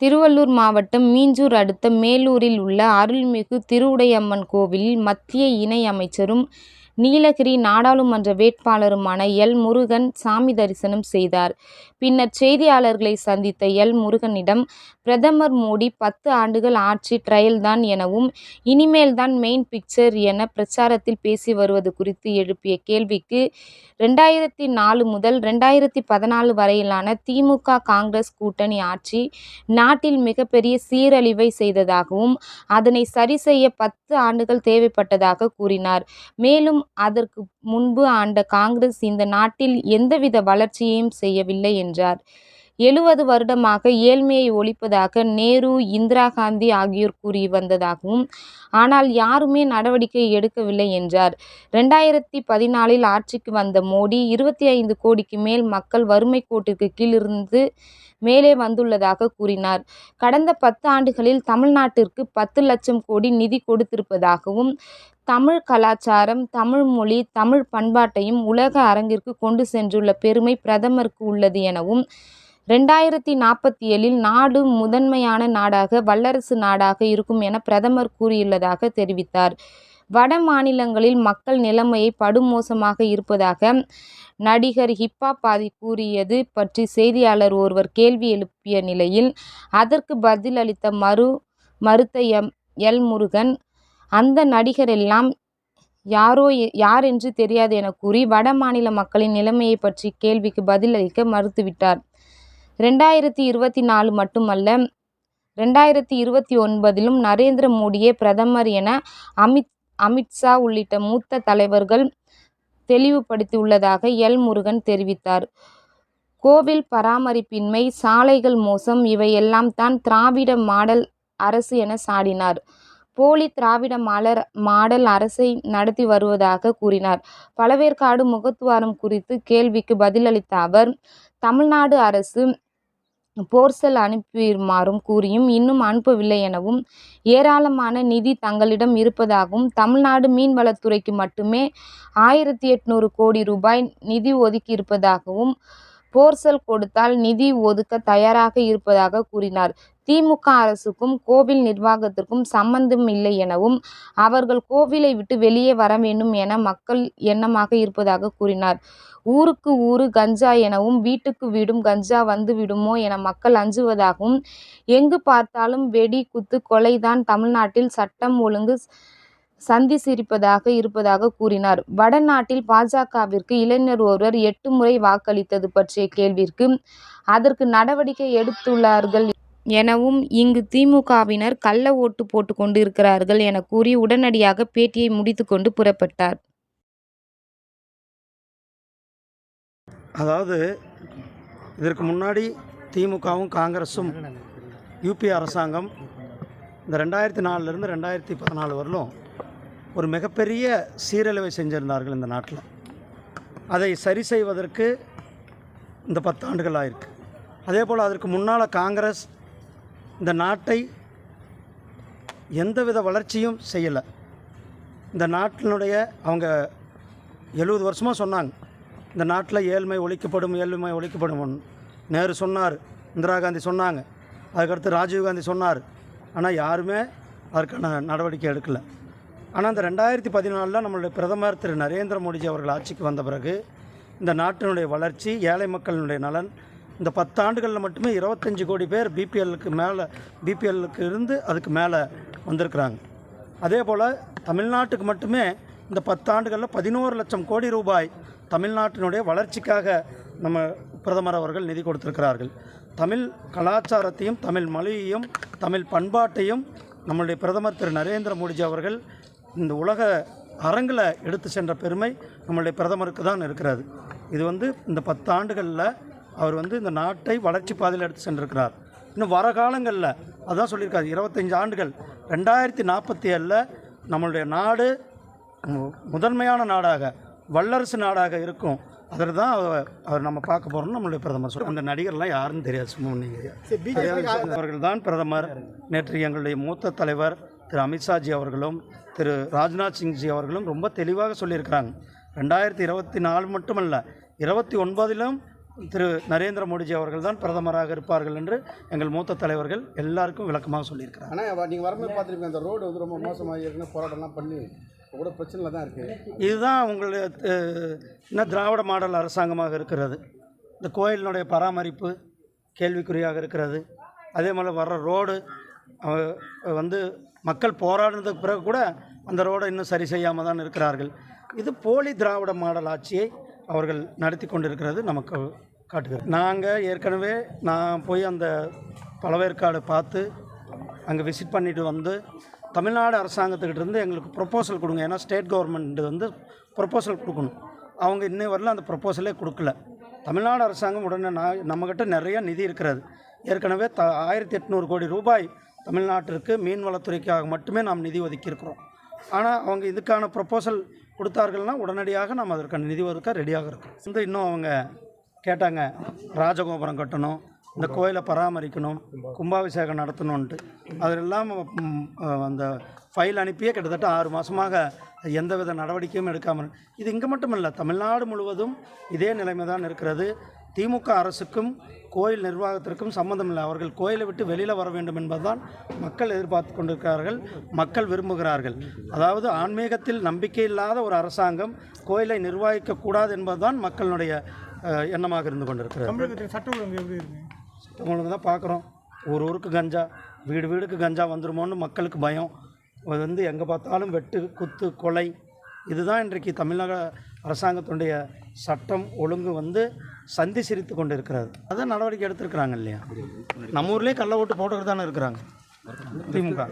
திருவள்ளூர் மாவட்டம் மீஞ்சூர் அடுத்த மேலூரில் உள்ள அருள்மிகு திருவுடையம்மன் கோவிலில் மத்திய இணை அமைச்சரும் நீலகிரி நாடாளுமன்ற வேட்பாளருமான எல். முருகன் சாமி தரிசனம் செய்தார். பின்னர் செய்தியாளர்களை சந்தித்த எல். முருகனிடம் பிரதமர் மோடி பத்து ஆண்டுகள் ஆட்சி ட்ரையல் தான் எனவும் இனிமேல் தான் மெயின் பிக்சர் என பிரச்சாரத்தில் பேசி வருவது குறித்து எழுப்பிய கேள்விக்கு ரெண்டாயிரத்தி நாலு முதல் ரெண்டாயிரத்தி பதினாலு வரையிலான திமுக காங்கிரஸ் கூட்டணி ஆட்சி நாட்டில் மிகப்பெரிய சீரழிவை செய்ததாகவும் அதனை சரி செய்ய பத்து ஆண்டுகள் தேவைப்பட்டதாக கூறினார். மேலும் அதற்கு முன்பு ஆண்ட காங்கிரஸ் இந்த நாட்டில் எந்தவித வளர்ச்சியையும் செய்யவில்லை என்றார். எழுபது வருடமாக ஏழ்மையை ஒழிப்பதாக நேரு இந்திரா காந்தி ஆகியோர் கூறி வந்ததாகவும் ஆனால் யாருமே நடவடிக்கை எடுக்கவில்லை என்றார். ரெண்டாயிரத்தி பதினாலில் ஆட்சிக்கு வந்த மோடி இருபத்தி ஐந்து கோடிக்கு மேல் மக்கள் வறுமை கோட்டிற்கு கீழ் இருந்து மேலே வந்துள்ளதாக கூறினார். கடந்த பத்து ஆண்டுகளில் தமிழ்நாட்டிற்கு பத்து லட்சம் கோடி நிதி கொடுத்திருப்பதாகவும் தமிழ் கலாச்சாரம் தமிழ் மொழி தமிழ் பண்பாட்டையும் உலக அரங்கிற்கு கொண்டு சென்றுள்ள பெருமை பிரதமருக்கு உள்ளது எனவும் ரெண்டாயிரத்தி நாற்பத்தி ஏழில் நாடு முதன்மையான நாடாக வல்லரசு நாடாக இருக்கும் என பிரதமர் கூறியுள்ளதாக தெரிவித்தார். வட மாநிலங்களில் மக்கள் நிலைமையை படுமோசமாக இருப்பதாக நடிகர் ஹிப்ஹாப் கூறியது பற்றி செய்தியாளர் ஒருவர் கேள்வி எழுப்பிய நிலையில் அதற்கு பதிலளிக்க மறுத்த எம் எல். முருகன் அந்த நடிகரெல்லாம் யார் என்று தெரியாது என கூறி வட மாநில மக்களின் நிலைமையை பற்றி கேள்விக்கு பதிலளிக்க மறுத்துவிட்டார். ரெண்டாயிரத்தி இருபத்தி நாலு மட்டுமல்ல ரெண்டாயிரத்தி இருபத்தி ஒன்பதிலும் நரேந்திர மோடியே பிரதமர் என அமித் அமித்ஷா உள்ளிட்ட மூத்த தலைவர்கள் தெளிவுபடுத்தியுள்ளதாக எல். முருகன் தெரிவித்தார். கோவில் பராமரிப்பின்மை சாலைகள் மோசம் இவையெல்லாம் தான் திராவிட மாடல் அரசு என சாடினார். போலி திராவிட மாடல் அரசை நடத்தி வருவதாக கூறினார். பழவேற்காடு முகத்துவாரம் குறித்து கேள்விக்கு பதிலளித்த அவர் தமிழ்நாடு அரசு போர்செல் அனுப்புமாறு கூறியும் இன்னும் அனுப்பவில்லை எனவும் ஏராளமான நிதி தங்களிடம் இருப்பதாகவும் தமிழ்நாடு மீன்வளத்துறைக்கு மட்டுமே ஆயிரத்தி எட்நூறு கோடி ரூபாய் நிதி ஒதுக்கியிருப்பதாகவும் போர்சல் கொடுத்தால் நிதி ஒதுக்க தயாராக இருப்பதாக கூறினார். திமுக அரசுக்கும் கோவில் நிர்வாகத்திற்கும் சம்பந்தம் இல்லை எனவும் அவர்கள் கோவிலை விட்டு வெளியே வர வேண்டும் என மக்கள் எண்ணமாக இருப்பதாக கூறினார். ஊருக்கு ஊரு கஞ்சா எனவும் வீட்டுக்கு வீடும் கஞ்சா வந்து விடுமோ என மக்கள் அஞ்சுவதாகவும் எங்கு பார்த்தாலும் வெடி குத்து கொலைதான் தமிழ்நாட்டில் சட்டம் ஒழுங்கு சந்தி சிரிப்பதாக இருப்பதாக கூறினார். வடநாட்டில் பாஜகவிற்கு இளைஞர் ஒருவர் எட்டு முறை வாக்களித்தது பற்றிய கேள்விற்கு அதற்கு நடவடிக்கை எடுத்துள்ளார்கள் எனவும் இங்கு திமுகவினர் கள்ள ஓட்டு போட்டுக் கொண்டிருக்கிறார்கள் என கூறி உடனடியாக பேட்டியை முடித்துக்கொண்டு புறப்பட்டார். அதாவது இதற்கு முன்னாடி திமுகவும் காங்கிரஸும் யூபி காங்கிரசும் அரசாங்கம் இந்த ரெண்டாயிரத்து நாலுலேருந்து ரெண்டாயிரத்தி பதினாலு வரலும் ஒரு மிகப்பெரிய சீரழிவை செஞ்சிருந்தார்கள் இந்த நாட்டில். அதை சரி செய்வதற்கு இந்த பத்தாண்டுகள் ஆயிருக்கு. அதேபோல் அதற்கு முன்னால் காங்கிரஸ் இந்த நாட்டை எந்தவித வளர்ச்சியும் செய்யலை. இந்த நாட்டினுடைய அவங்க எழுபது வருஷமாக சொன்னாங்க இந்த நாட்டில் ஏழ்மை ஒழிக்கப்படும் ஏழ்மை ஒழிக்கப்படும் நேரு சொன்னார் இந்திரா காந்தி சொன்னாங்க அதுக்கடுத்து ராஜீவ் காந்தி சொன்னார். ஆனால் யாருமே அதற்கான நடவடிக்கை எடுக்கலை. ஆனால் அந்த ரெண்டாயிரத்தி பதினாலில் நம்மளுடைய பிரதமர் திரு நரேந்திர மோடிஜி அவர்கள் ஆட்சிக்கு வந்த பிறகு இந்த நாட்டினுடைய வளர்ச்சி ஏழை மக்களினுடைய நலன் இந்த பத்தாண்டுகளில் மட்டுமே இருபத்தஞ்சி கோடி பேர் பிபிஎல்லுக்கு மேலே பிபிஎல்லுக்கு இருந்து அதுக்கு மேலே வந்திருக்கிறாங்க. அதேபோல் தமிழ்நாட்டுக்கு மட்டுமே இந்த பத்தாண்டுகளில் பதினோரு லட்சம் கோடி ரூபாய் தமிழ்நாட்டினுடைய வளர்ச்சிக்காக நம்ம பிரதமர் அவர்கள் நிதி கொடுத்திருக்கிறார்கள். தமிழ் கலாச்சாரத்தையும் தமிழ் மொழியையும் தமிழ் பண்பாட்டையும் நம்மளுடைய பிரதமர் திரு நரேந்திர மோடிஜி அவர்கள் இந்த உலக அரங்கில் எடுத்து சென்ற பெருமை நம்மளுடைய பிரதமருக்கு தான் இருக்கிறது. இது வந்து இந்த பத்து ஆண்டுகளில் அவர் வந்து இந்த நாட்டை வளர்ச்சி பாதையில் எடுத்து சென்றிருக்கிறார். இன்னும் வர காலங்களில் அதான் சொல்லியிருக்காரு இருபத்தஞ்சு ஆண்டுகள் ரெண்டாயிரத்து நாற்பத்தேழில் நம்மளுடைய நாடு முதன்மையான நாடாக வல்லரசு நாடாக இருக்கும். அதில் தான் அவர் நம்ம பார்க்க போகிறோம்னு நம்மளுடைய பிரதமர் சொல்றார். அந்த நடிகர்லாம் யாருன்னு தெரியாது சும்மா நீங்கள் அவர்கள் தான் பிரதமர். நேற்று எங்களுடைய மூத்த தலைவர் திரு அமித்ஷாஜி அவர்களும் திரு ராஜ்நாத் சிங்ஜி அவர்களும் ரொம்ப தெளிவாக சொல்லியிருக்கிறாங்க. ரெண்டாயிரத்து இருபத்தி நாலு மட்டுமல்ல இருபத்தி ஒன்பதிலும் திரு நரேந்திர மோடிஜி அவர்கள் தான் பிரதமராக இருப்பார்கள் என்று எங்கள் மூத்த தலைவர்கள் எல்லாருக்கும் விளக்கமாக சொல்லியிருக்கிறார் ஆனால் நீங்கள் வரும்போது பார்த்துருப்பீங்க அந்த ரோடு வந்து ரொம்ப மோசமாக இருக்குன்னு போராட்டம்லாம் பண்ணி கூட பிரச்சனையில் தான் இருக்குது இதுதான் உங்களுடைய அஹ், என்ன திராவிட மாடல் அரசாங்கமாக இருக்கிறது. இந்த கோயிலினுடைய பராமரிப்பு கேள்விக்குறியாக இருக்கிறது. அதே மாதிரி வர்ற ரோடு வந்து மக்கள் போராடினதுக்கு பிறகு கூட அந்த ரோடை இன்னும் சரி செய்யாமல் தான் இருக்கிறார்கள். இது போலி திராவிட மாடல் ஆட்சியை அவர்கள் நடத்தி கொண்டிருக்கிறது நமக்கு காட்டுகிறது. நாங்கள் ஏற்கனவே நான் போய் அந்த பழவேற்காடு பார்த்து அங்கே விசிட் பண்ணிட்டு வந்து தமிழ்நாடு அரசாங்கத்துக்கிட்ட இருந்து எங்களுக்கு ப்ரொப்போசல் கொடுங்க. ஏன்னா ஸ்டேட் கவர்மெண்ட் வந்து ப்ரொப்போசல் கொடுக்கணும். அவங்க இன்னை வரல அந்த ப்ரொப்போசலே கொடுக்கல. தமிழ்நாடு அரசாங்கம் உடனே நான் நம்மக்கிட்ட நிறைய நிதி இருக்கிறது. ஏற்கனவே த ஆயிரத்தி எட்நூறு கோடி ரூபாய் தமிழ்நாட்டிற்கு மீன்வளத்துறைக்காக மட்டுமே நாம் நிதி ஒதுக்கியிருக்கிறோம். ஆனால் அவங்க இதுக்கான ப்ரொப்போசல் கொடுத்தார்கள்னா உடனடியாக நாம் அதற்கான நிதி ஒதுக்க ரெடியாக இருக்கோம் வந்து இன்னும் அவங்க கேட்டாங்க ராஜகோபுரம் கட்டணும் இந்த கோயிலை பராமரிக்கணும் கும்பாபிஷேகம் நடத்தணுன்ட்டு அதெல்லாம் அந்த ஃபைல் அனுப்பியே கிட்டத்தட்ட ஆறு மாதமாக எந்தவித நடவடிக்கையும் எடுக்காமல் இது இங்கே மட்டும் இல்லை தமிழ்நாடு முழுவதும் இதே நிலைமை தான் இருக்கிறது. திமுக அரசுக்கும் கோயில் நிர்வாகத்திற்கும் சம்மந்தம் இல்லை அவர்கள் கோயிலை விட்டு வெளியில் வர வேண்டும் என்பதுதான் மக்கள் எதிர்பார்த்து கொண்டிருக்கிறார்கள் மக்கள் விரும்புகிறார்கள். அதாவது ஆன்மீகத்தில் நம்பிக்கை இல்லாத ஒரு அரசாங்கம் கோயிலை நிர்வகிக்கக்கூடாது என்பதுதான் மக்களுடைய எண்ணமாக இருந்து கொண்டிருக்கிறது. தமிழகத்தில் சட்ட ஒழுங்கு எப்படி இருக்கு? சட்டமொழுங்கு தான் பார்க்குறோம். ஒரு ஊருக்கு கஞ்சா வீடு வீடுக்கு கஞ்சா வந்துருமோன்னு மக்களுக்கு பயம். அது வந்து எங்கே பார்த்தாலும் வெட்டு குத்து கொலை. இதுதான் இன்றைக்கு தமிழக அரசாங்கத்துடைய சட்டம் ஒழுங்கு வந்து சந்தி சிரித்து கொண்டு இருக்கிறது அதான் நடவடிக்கை எடுத்திருக்கிறாங்க இல்லையா? நம்ம ஊர்லேயே கள்ள ஓட்டு போட்டுக்கிட்டு தானே இருக்கிறாங்க. திமுக.